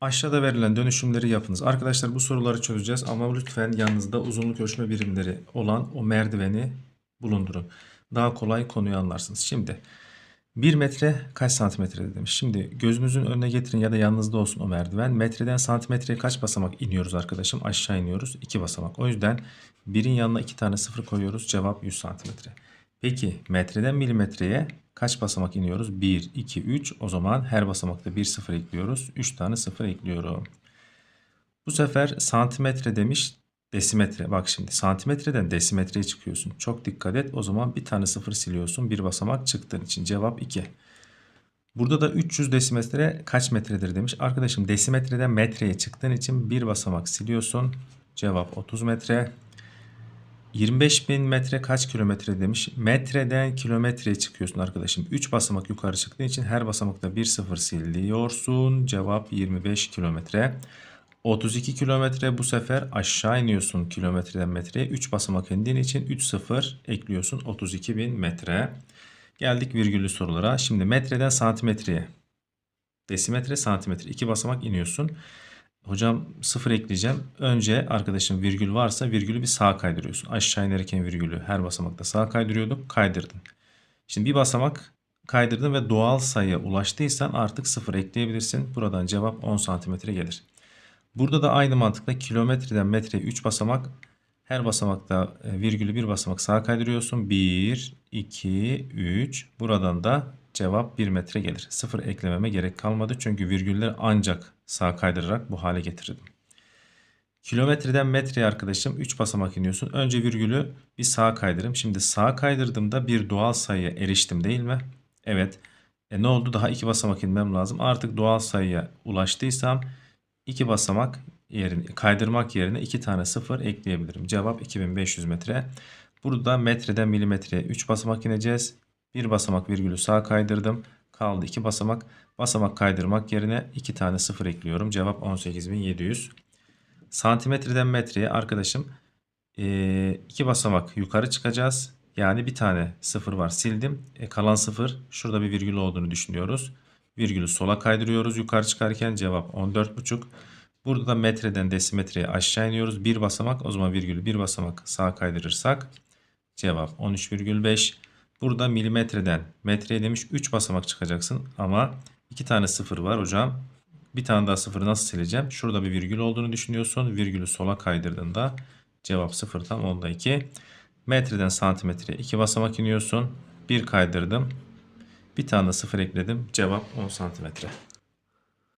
Aşağıda verilen dönüşümleri yapınız. Arkadaşlar bu soruları çözeceğiz ama lütfen yanınızda uzunluk ölçme birimleri olan o merdiveni bulundurun. Daha kolay konuyu anlarsınız. Şimdi 1 metre kaç santimetre demiş. Şimdi gözünüzün önüne getirin ya da yanınızda olsun o merdiven. Metreden santimetreye kaç basamak iniyoruz arkadaşım? Aşağı iniyoruz. 2 basamak. O yüzden 1'in yanına 2 tane sıfır koyuyoruz. Cevap 100 santimetre. Peki metreden milimetreye kaç basamak iniyoruz? 1, 2, 3. O zaman her basamakta 1 sıfır ekliyoruz. 3 tane sıfır ekliyorum. Bu sefer santimetre demiş desimetre. Bak şimdi santimetreden desimetreye çıkıyorsun. Çok dikkat et. O zaman bir tane sıfır siliyorsun. Bir basamak çıktığın için cevap 2. Burada da 300 desimetre kaç metredir demiş. Arkadaşım desimetreden metreye çıktığın için bir basamak siliyorsun. Cevap 30 metre. 25.000 metre kaç kilometre demiş. Metreden kilometreye çıkıyorsun arkadaşım. 3 basamak yukarı çıktığın için her basamakta 1 sıfır siliyorsun. Cevap 25 kilometre. 32 kilometre bu sefer aşağı iniyorsun kilometreden metreye. 3 basamak indiğin için 3 sıfır ekliyorsun. 32.000 metre. Geldik virgüllü sorulara. Şimdi metreden santimetreye. Desimetre santimetre. 2 basamak iniyorsun. Hocam sıfır ekleyeceğim. Önce arkadaşım virgül varsa virgülü bir sağa kaydırıyorsun. Aşağı inerken virgülü her basamakta sağa kaydırıyorduk. Kaydırdın. Şimdi bir basamak kaydırdın ve doğal sayıya ulaştıysan artık sıfır ekleyebilirsin. Buradan cevap 10 santimetre gelir. Burada da aynı mantıkla kilometreden metreye 3 basamak her basamakta e, virgülü bir basamak sağa kaydırıyorsun. 1, 2, 3. Buradan da cevap 1 metre gelir. Sıfır eklememe gerek kalmadı. Çünkü virgülleri ancak sağa kaydırarak bu hale getirdim. Kilometreden metreye arkadaşım 3 basamak iniyorsun. Önce virgülü bir sağa kaydırırım. Şimdi sağa kaydırdığımda bir doğal sayıya eriştim değil mi? Evet. E ne oldu? Daha 2 basamak inmem lazım. Artık doğal sayıya ulaştıysam 2 basamak yerine kaydırmak yerine 2 tane sıfır ekleyebilirim. Cevap 2500 metre. Burada metreden milimetreye 3 basamak ineceğiz. Bir basamak virgülü sağa kaydırdım. Kaldı 2 basamak. Basamak kaydırmak yerine 2 tane sıfır ekliyorum. Cevap 18700. Santimetreden metreye arkadaşım 2 basamak yukarı çıkacağız. Yani bir tane sıfır var sildim. E, kalan sıfır şurada bir virgül olduğunu düşünüyoruz. Virgülü sola kaydırıyoruz yukarı çıkarken cevap 14,5. Burada da metreden desimetreye aşağı iniyoruz. Bir basamak o zaman virgülü bir basamak sağa kaydırırsak cevap 13,5. Burada milimetreden metreye demiş 3 basamak çıkacaksın ama 2 tane sıfır var hocam. Bir tane daha sıfırı nasıl sileceğim? Şurada bir virgül olduğunu düşünüyorsun. Virgülü sola kaydırdığında cevap 0 tam onda 2. Metreden santimetreye 2 basamak iniyorsun. Bir kaydırdım. Bir tane sıfır ekledim. Cevap 10 santimetre.